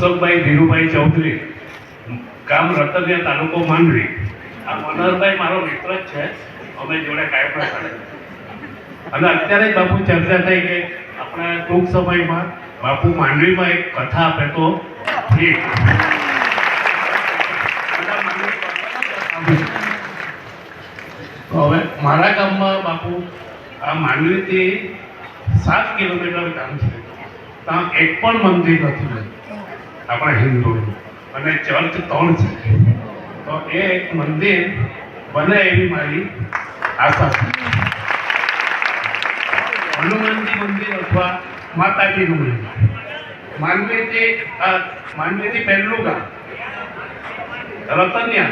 હું ધીરુભાઈ ચૌધરી, ગામ રતનિયા તાલુકો માંડવી. આ મનોહરભાઈ મારો મિત્ર જ છે. અમે જોડે કાયમ ચાલે. અને અત્યારે બાપુ ચર્ચા થઈ કે આપણે ટૂંક સમયમાં બાપુ માંડવીમાં એક કથા આપે તો હવે મારા ગામમાં બાપુ આ માંડવીથી સાત કિલોમીટર ગામ છે. ત્યાં એક પણ મંદિર નથી આપણા હિન્દુઓની અને ચર્ચ ત્રણ છે. તો એ એક મંદિર બને એવી મારી આશા છે. હનુમાનજી મંદિર અથવા માતાજીનું મંદિર. માનવીજી માંડવીથી પહેલું ગામ. રતન્યા.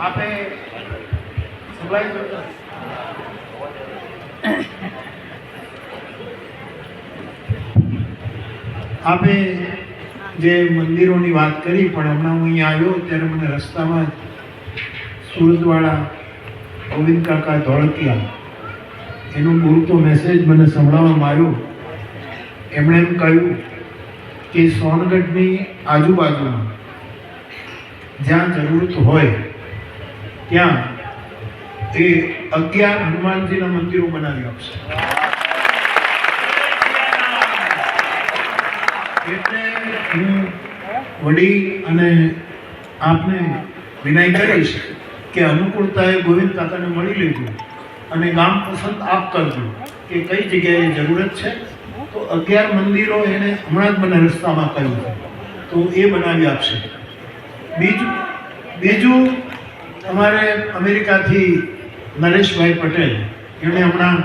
આપણે? આપે જે મંદિરોની વાત કરી, પણ હમણાં હું અહીંયા આવ્યો ત્યારે મને રસ્તામાં સુરતવાળા ગોવિંદ કાકા ધોળકિયા, એનો પૂરતો મેસેજ મને સંભળાવવામાં આવ્યો. એમણે એમ કહ્યું કે સોનગઢની આજુબાજુમાં જ્યાં જરૂરત હોય, ત્યાં એ અગિયાર હનુમાનજીના મંદિરો બનાવી આપશે. એટલે હું વડી અને આપને વિનય કરીશ કે અનુકૂળતાએ ગોવિંદ કાકાને મળી લીધું અને ગામ પસંદ આપ કરજો કે કઈ જગ્યાએ જરૂરત છે. તો અગિયાર મંદિરો એને હમણાં જ મને રસ્તામાં કહ્યું તો એ બનાવી આપશે. બીજું બીજું અમારે અમેરિકાથી નરેશભાઈ પટેલ, એમણે હમણાં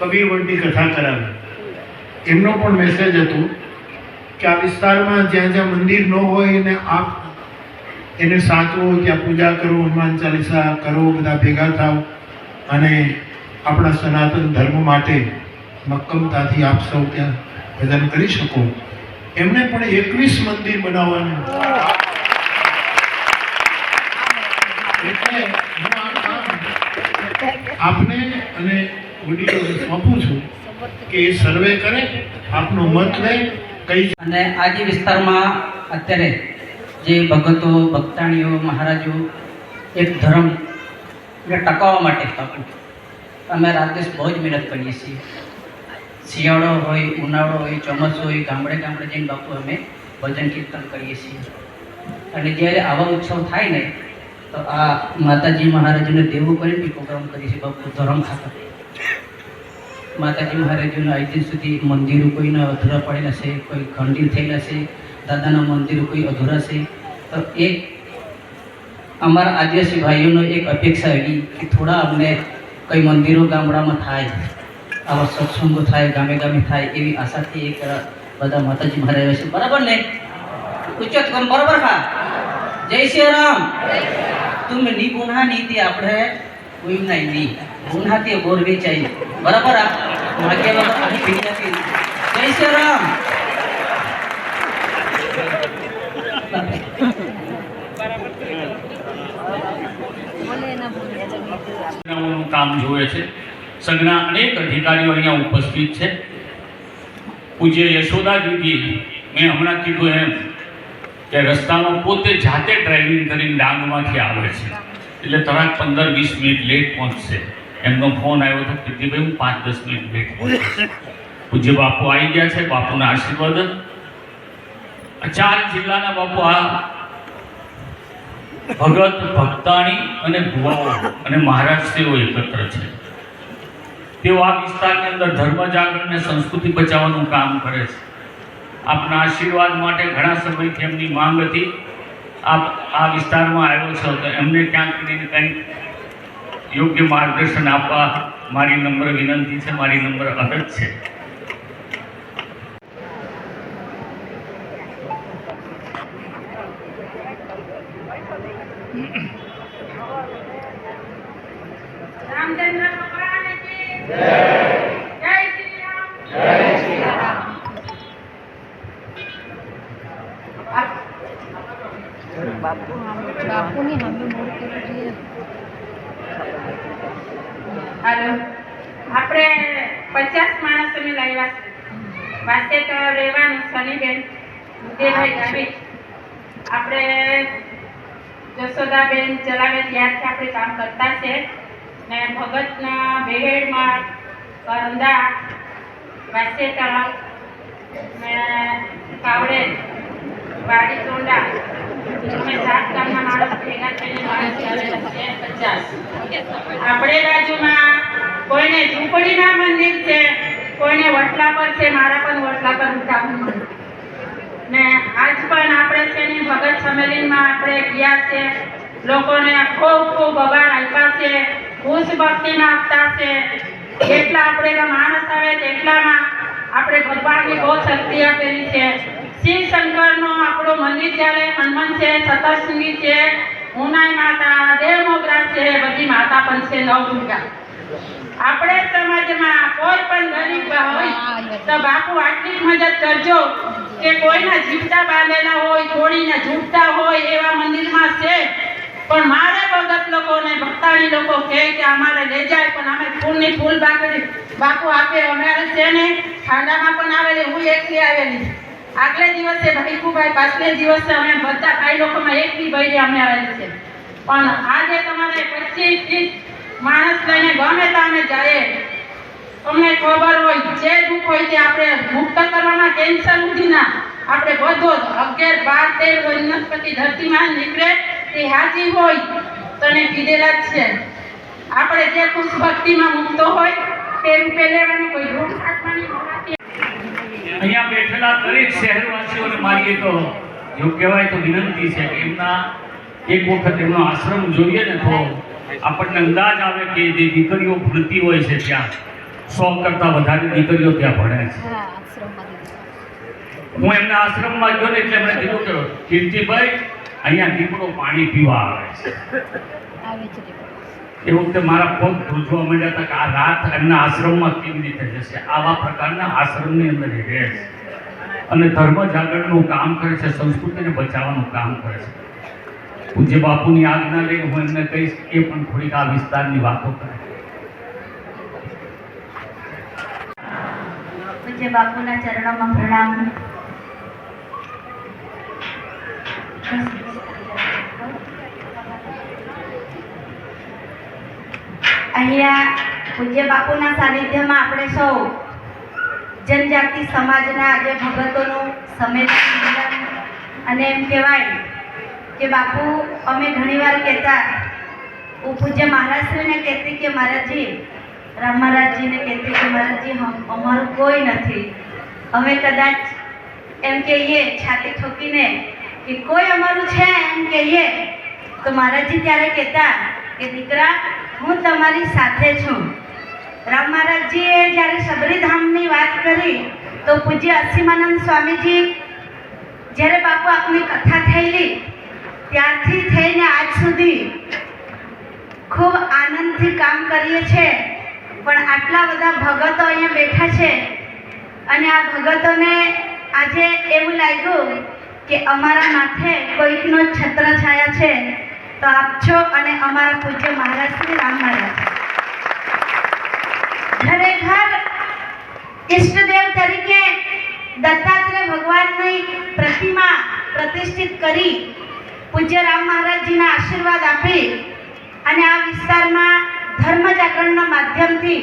કવિવડની કથા કરાવી. એમનો પણ મેસેજ હતો કે આ વિસ્તારમાં જ્યાં જ્યાં મંદિર ન હોય એને આપ એને સાચવો, ત્યાં પૂજા કરો, હનુમાન ચાલીસા કરો, બધા ભેગા થાવ અને આપણા સનાતન ધર્મ માટે મક્કમતાથી આપ સૌ ત્યાં ભજન કરી શકો. એમણે પણ એકવીસ મંદિર બનાવવાનું. એટલે આપને અને વડીલોને સોંપું છું કે સર્વે કરે, આપનો મત લે, કઈ અને આજે વિસ્તારમાં અત્યારે જે ભગતો, ભક્તાણીઓ, મહારાજો, એક ધર્મ ને ટકાવવા માટે બાપુ અમે રાકેશ બહુ જ મહેનત કરીએ છીએ. શિયાળો હોય, ઉનાળો હોય, ચોમાસું હોય, ગામડે ગામડે જઈને બાપુ અમે ભજન કીર્તન કરીએ છીએ. અને જ્યારે આવા ઉત્સવ થાય ને તો આ માતાજી મહારાજને દેવું કરીને પ્રોગ્રામ કરીએ છીએ બાપુ, ધરમ ખાતર. માતાજી મહારાજોના આજ સુધી મંદિરો કોઈ અધૂરા પડેલા છે, કોઈ ખંડિત થયેલા છે, દાદાના મંદિરો કોઈ અધૂરા છે. તો એક અમારા આદિવાસી ભાઈઓનો એક અપેક્ષા એવી કે થોડા અમને કઈ મંદિરો ગામડામાં થાય, આવા સત્સંગો થાય, ગામે ગામે થાય એવી આશાથી એક બધા માતાજી મહારાજ છે. બરાબર ને? ઉચ્ચત બરાબર હા? જય શ્રી રામ. તુમની ગુના નીતિ આપણે કોઈ નહીં નહીં ગુના તે બોર વેચાઈ. બરાબર આ? માગે બાબા આની પીડી હતી જય રામ. કામ જોવે છે. સંઘના અનેક અધિકારીઓ અહીંયા ઉપસ્થિત છે. પૂજ્ય યશોદા દીદી મેં હમણાં કીધું એમ કે રસ્તામાં પોતે જાતે ડ્રાઇવિંગ કરીને ડાંગમાંથી આવે છે. એટલે તરત પંદર વીસ મિનિટ લેટ પહોંચશે. એમનો ફોન આવ્યો હતો કીર્તિભાઈ હું પાંચ દસ મિનિટ લેટ પહોંચીશ. પૂજ્ય બાપુ આવી ગયા છે, બાપુના આશીર્વાદ. ચાર જિલ્લાના બાપુ આ ભગત, ભક્તાણી અને ભુવાઓ અને મહારાજશ્રીઓ એકત્ર છે. તેઓ આ વિસ્તારની અંદર ધર્મ જાગરણ અને સંસ્કૃતિ બચાવવાનું કામ કરે છે. આપના આશીર્વાદ માટે ઘણા સમયથી એમની માંગ હતી. આપ આ વિસ્તારમાં આવ્યો છો તો એમને ક્યાંક ને કંઈક યોગ્ય માર્ગદર્શન આપવા મારી નંબર વિનંતી છે, મારી નંબર અરજ છે. રામચંદ્ર શ્રી રામ બાપુની સામે મોડું કર્યું છે હાલો આપણે પચાસ માણસોને લાવ્યા છે પાસે તો રહેવાનું શનિબેન ઉદયભાઈ આપણે જશોદાબેન ચલાવે ત્યારથી આપણે કામ કરતા છે ને ભગતના બેહેડમાં કરંદા વાસે તળાવ ને કાવડે, વાડી ચોંડા અમે સાત ગામના માણસ ભેગા થઈને માણસ આવે પચાસ. આપણે બાજુમાં કોઈને ઝૂંપડીના મંદિર છે, કોઈને વટલા પર છે, મારા પણ વટલા પર ઉઠાવું ને આજ પણ આપણે તેની ભગત સંમેલનમાં આપણે ગયા છે. લોકોને ખૂબ ખૂબ ભગવાન આપ્યા છે. ખુશ ભક્તિમાં આપતા છે. જેટલા આપણે માણસ આવે તેટલામાં આપણે ભગવાનની બહુ શક્તિ આપેલી છે. શિવ શંકરનો આપણું મંદિર ચાલે હનુમાન છે સતરસિંહી છે, ઉનાઈ માતા દેવ મોગરા છે, બધી માતા પણ છે નવ દુર્ગા આપણે સમાજમાં કોઈ પણ ગરીબ હોય તો બાપુ આટલી મદદ કરજો. કે કોઈના જીવતા બાંધેલા હોય થોડીના ઝૂંટતા હોય, એવા મંદિરમાં છે. પણ મારે ભગત લોકોને ભક્તાણી લોકો કહે કે અમારે લઈ જાય, પણ અમે ફૂલની ફૂલ બાકડી, બાપુ આપે, અમારે છે ને ખાંડામાં પણ આવેલી, હું એકલી આવેલી. આગલે દિવસે ભાઈકુભાઈ પાછલે દિવસે અમે બધા ભાઈ લોકોમાં એકલી ભાઈ અમે આવેલી છે. પણ આજે તમારે પચીસ માણસ લઈને ગમે તો અમે તમને ખબર હોય, જે દુઃખ હોય તે આપણે મુક્ત કરવાના કેન્સર સુધીના આપણે બધો જ અગિયાર, બાર, તેર, વનસ્પતિ ધરતીમાં નીકળે, તે હાજી હોય, તને કીધેલા જ છે. આપણે જે ખુશ ભક્તિમાં મુક્તો હોય, તે રૂપે લેવાનું કોઈ રૂપ રાખવાની અહીંયા બેઠેલા દરેક શહેરવાસીઓને મારીએ તો એવું કહેવાય તો વિનંતી છે કે એમના એક વખત એમનો આશ્રમ જોઈએ ને તો આપણને અંદાજ આવે કે જે દીકરીઓ ભણતી હોય છે ત્યાં. સો કરતા વધારે દીકરીઓ ત્યાં ભણે છે. હું એમના આશ્રમમાં ગયો ને એટલે એમણે કીધું કે કીર્તિભાઈ અહીંયા દીકરો પાણી પીવા આવે છે. એ વખતે મારા પગ ધ્રુજવા માંડ્યા હતા કે આ રાત એમના આશ્રમમાં કેવી રીતે જશે? આવા પ્રકારના આશ્રમની અંદર રહે છે. અને ધર્મ જાગરણનું કામ કરે છે સંસ્કૃતિને બચાવવાનું કામ કરે છે. પૂજ્ય બાપુની આજ્ઞા લઈને હું એમને કહીશ એ પણ થોડીક આ વિસ્તારની વાતો કરે. પૂજ્ય બાપુના ચરણોમાં પ્રણામ. અહીંયા પૂજ્ય બાપુના સાનિધ્યમાં આપણે સૌ જનજાતિ સમાજના આજે ભગતોનું સંમેલન અને એમ કહેવાય કે બાપુ, અમે ઘણીવાર કહેતા હું પૂજ્ય મહારાજશ્રીને કહેતી કે મહારાજજી રામ મહારાજજીને કહેતી કે મહારાજજી અમારું કોઈ નથી. અમે કદાચ એમ કહીએ, છાતી ઠોકીને કે કોઈ અમારું છે એમ કહીએ, તો મહારાજજી ત્યારે કહેતા કે દીકરા, હું તમારી સાથે છું. રામ મહારાજજીએ જ્યારે સબરીધામની વાત કરી, તો પૂજ્ય અસીમાનંદ સ્વામીજી, જ્યારે બાપુ આપની કથા થયેલી, ત્યારથી થઈને આજ સુધી ખૂબ આનંદથી કામ કરીએ છીએ પણ આટલા બધા ભગતો અહીંયા બેઠા છે. અને આ ભગતોને આજે એવું લાગ્યું કે અમારા માથે કોઈકનો છત્ર છાયા છે. તો આપ છો અને અમારા પૂજ્ય મહારાજ શ્રી રામ મહારાજ. ખરેખર ઈષ્ટદેવ તરીકે દત્તાત્રેય ભગવાનની પ્રતિમા પ્રતિષ્ઠિત કરી પૂજ્ય રામ મહારાજજીના આશીર્વાદ આપી અને આ વિસ્તારમાં ધર્મ જાગરણના માધ્યમથી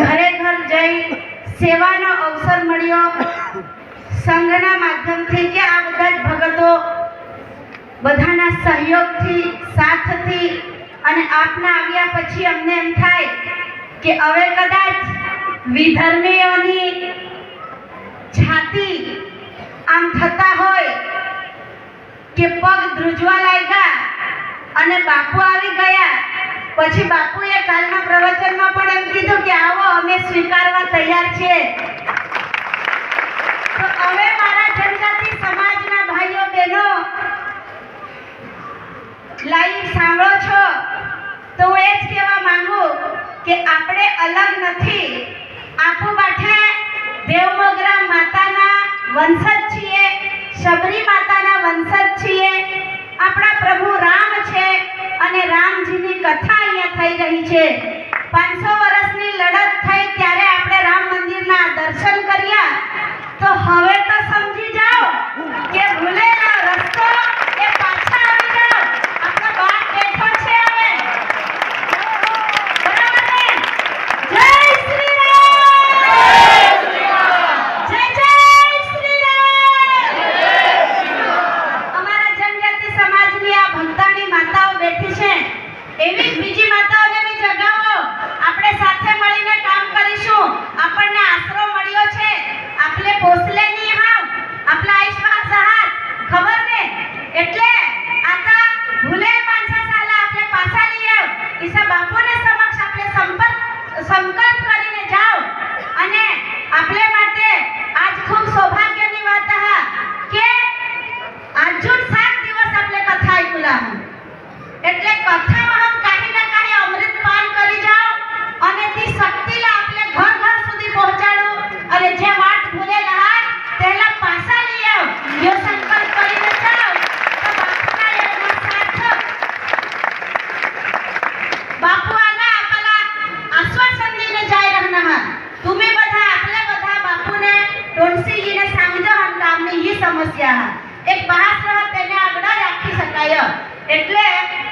ઘરે ઘર જઈ સેવાનો અવસર મળ્યો. સંઘના માધ્યમથી કે આ બધા જ ભગતો બધાના સહયોગથી, સાથથી અને આપના આવ્યા પછી અમને એમ થાય કે હવે કદાચ વિધર્મીઓની છાતી આમ થતા હોય કે પગ ધ્રુજવા લાગ્યા અને બાપુ આવી ગયા પછી બાપુએ કાલના પ્રવચનમાં પણ એમ કીધું કે આવો અમે સ્વીકારવા તૈયાર છીએ તો હવે મારા જનજાતિ સમાજના ભાઈઓ બહેનો લાઈવ સાંભળો છો. તો હું એ જ કહેવા માંગુ કે આપણે અલગ નથી. આપો બાઠે દેવમોગરા માતાના વંશજ છીએ, શબરી માતાના વંશજ છીએ. આપણા પ્રભુ રામજીની કથા અહીંયા થઈ રહી છે, પાંચસો વર્ષની લડત થઈ ત્યારે આપણે રામ મંદિરના દર્શન કર્યા, તો હવે તો સમજી જાઓ કે ભૂલેલા રસ્તો એ પાછા આવી જાઓ આપણો બાપ બેઠો છે હવે બરાબર ને જય શ્રી રામ જય જય શ્રી રામ અમારા જનજાતિ સમાજની આ ભક્તાની માતાઓ બેઠી છે એવી જ બીજી માતાઓને બી જગાવો આપણે સાથે મળીને કામ કરીશું આપણને આશરો મળ્યો છે આપણે પોસલે નહીં હાવ આપલા આઈશ્વા સહાર ખબર ને એટલે આતા ભૂલે પાંચા સાલા આપણે પાછા લઈ આવ ઈસા બાપુને સમક્ષ આપણે સંપર્ક સંકલ્પ કરીને જાઓ અને આપણે માટે સમસ્યા એક મહાસ્ત્ર તેને આગળ રાખી શકાય. એટલે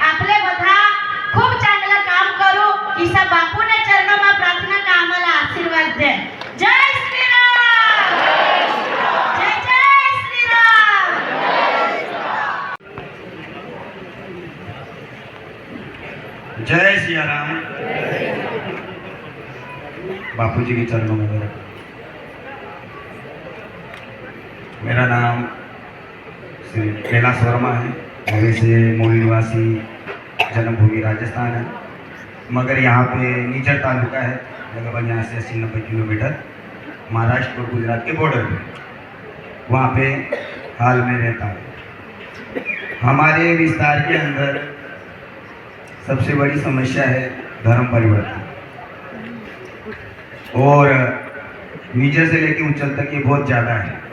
આપણે બધા ખૂબ ચાંગલા કામ કરો. ઈસા બાપુને ચરણોમાં પ્રાર્થના કે આમલા આશીર્વાદ દે. જય શ્રી રામ! જય જય શ્રી રામ! જય સિયા રામ બાપુજી के चरणों में मेरा मेरा नाम श्री कैलाश वर्मा है। और वैसे मूल निवासी जन्मभूमि राजस्थान है। मगर यहाँ पे नीचर तालुका है लगभग यहाँ से अस्सी नब्बे किलोमीटर महाराष्ट्र और गुजरात के बॉर्डर पे। वहाँ पे हाल में रहता हूँ। हमारे विस्तार के अंदर सबसे बड़ी समस्या है धर्म परिवर्तन। और नीचे से लेकर ऊंचल तक ये बहुत ज़्यादा है।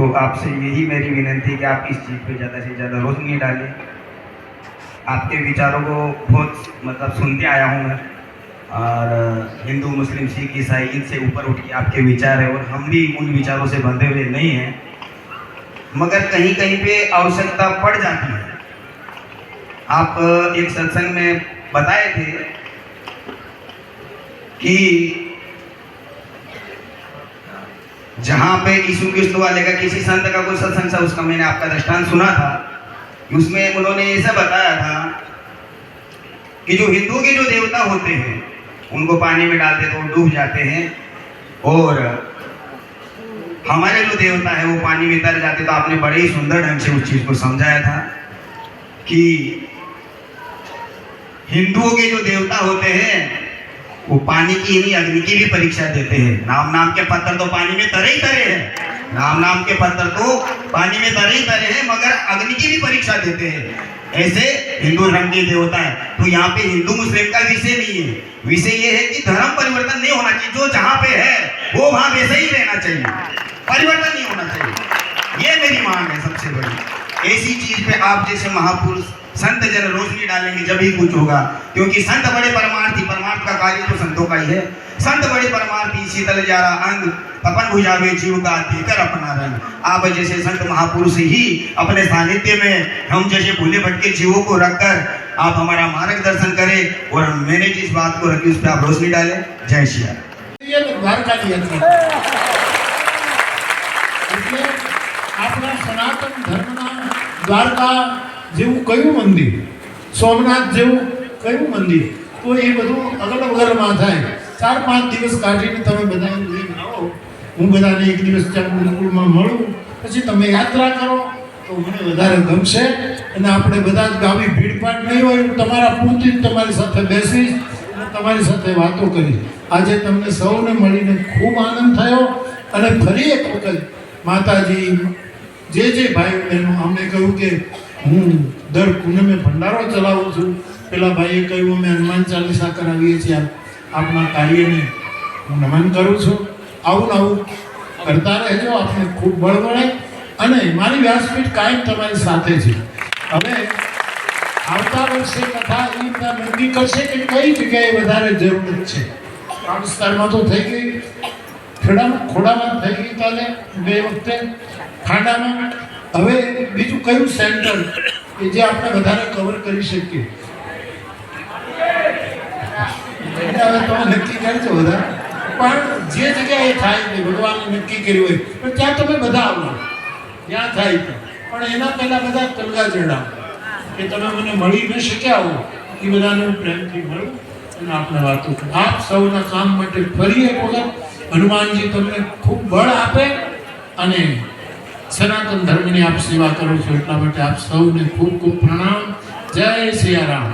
तो आपसे यही मेरी विनती कि आप इस चीज़ पे ज़्यादा से ज़्यादा रोशनी डालें। आपके विचारों को बहुत मतलब सुनते आया हूँ मैं। और हिंदू, मुस्लिम, सिख, ईसाई, इनसे ऊपर उठ के आपके विचार है और हम भी उन विचारों से बंधे हुए नहीं हैं। मगर कहीं कहीं पे आवश्यकता पड़ जाती है। आप एक सत्संग में बताए थे कि जहाँ पे यीशु कृष्ण वाले का किसी संत का कोई सत्संग था, उसका मैंने आपका दृष्टांत सुना था। उसमें उन्होंने ऐसा बताया था कि जो हिंदुओं के जो देवता होते हैं, उनको पानी में डालते तो डूब जाते हैं और हमारे जो देवता है, वो पानी में तर जाते तो आपने बड़े ही सुंदर ढंग से उस चीज़ को समझाया था कि हिंदुओं के जो देवता होते हैं वो पानी की नहीं अग्नि की भी परीक्षा देते हैं। नाम नाम के पत्थर तो पानी में तरे ही तरे हैं। नाम नाम के पत्थर तो पानी में तरे ही तरे हैं, मगर अग्नि की भी परीक्षा देते हैं। ऐसे हिंदू धर्म के देवता है। तो यहाँ पे हिंदू मुस्लिम का विषय नहीं है। विषय ये है कि धर्म परिवर्तन नहीं होना चाहिए। जो जहाँ पे है, वो वहाँ वैसे ही रहना चाहिए। परिवर्तन नहीं होना चाहिए। ये मेरी मांग है सबसे बड़ी। ऐसी चीज़ पे आप जैसे महापुरुष संत जन रोशनी डालेंगे, जब ही कुछ होगा। क्योंकि संत बड़े परमार्थी, परमार्थ का कार्य तो संतों का ही है। संत बड़े परमार्थी, शीतल जारा, अंग, तपन भुजावे, जीव का देकर अपना रंग। आप जैसे संत महापुरुष ही अपने सानिध्य में हम जैसे भूले भटके जीवों को रखकर आप हमारा मार्गदर्शन करें और मैंने जिस बात को रखी, उस पर आप रोशनी डालें। जय श्री राम। तो अपना सनातन धर्म नाम द्वारका જેવું કયું મંદિર? સોમનાથ જેવું કયું મંદિર? તો એ બધું અગલ વગરમાં થાય. ચાર પાંચ દિવસ કાઢીને તમે બધા આવો. હું બધાને એક દિવસ ગુરુકુળમાં મળું. પછી તમે યાત્રા કરો. તો મને વધારે ગમશે. અને આપણે બધા જ ગાવી ભીડભાડ નહીં હોય હું તમારા પૂરતી તમારી સાથે બેસીશ અને તમારી સાથે વાતો કરીશ આજે તમને સૌને મળીને ખૂબ આનંદ થયો. અને ફરી એક વખત માતાજી, જે જે ભાઈ બહેનો, અમને કહ્યું કે હું દર કુંડમે ભંડારો ચલાવું છું. પેલા ભાઈએ કહ્યું, અમે હનુમાન ચાલીસા કરાવીએ છીએ આપના કાર્યને હું નમન કરું છું. આવું આવું કરતા રહેજો, આપને ખૂબ બળ મળે. અને મારી વ્યાસપીઠ કાયમ તમારી સાથે છે. હવે આવતા વર્ષે કથા એ રીતના નક્કી કરશે કે કઈ જગ્યાએ વધારે જરૂરત છે. આ તો થઈ ગઈ. ખેડામાં ખોડામાં થઈ ગઈ કાલે બે વખતે. ખાંડામાં. હવે બીજું કયું સેન્ટર કે જે આપણે વધારે કવર કરી શકીએ? હવે તમે નક્કી કરજો બધા. પણ જે જગ્યાએ થાય તે ભગવાને નક્કી કર્યું હોય, પણ ત્યાં તમે બધા આવો ત્યાં થાય તો પણ એના પહેલા બધા કલગા ચડાવો. કે તમે મને મળી ન શક્યા હો, એ બધાને હું પ્રેમથી મળું અને આપણે વાતો આપ સૌના કામ માટે ફરી એક વખત હનુમાનજી તમને ખૂબ બળ આપે અને સનાતન ધર્મની આપ સેવા કરો છો એટલા માટે આપ સૌને ખૂબ ખૂબ પ્રણામ. જય સિયારામ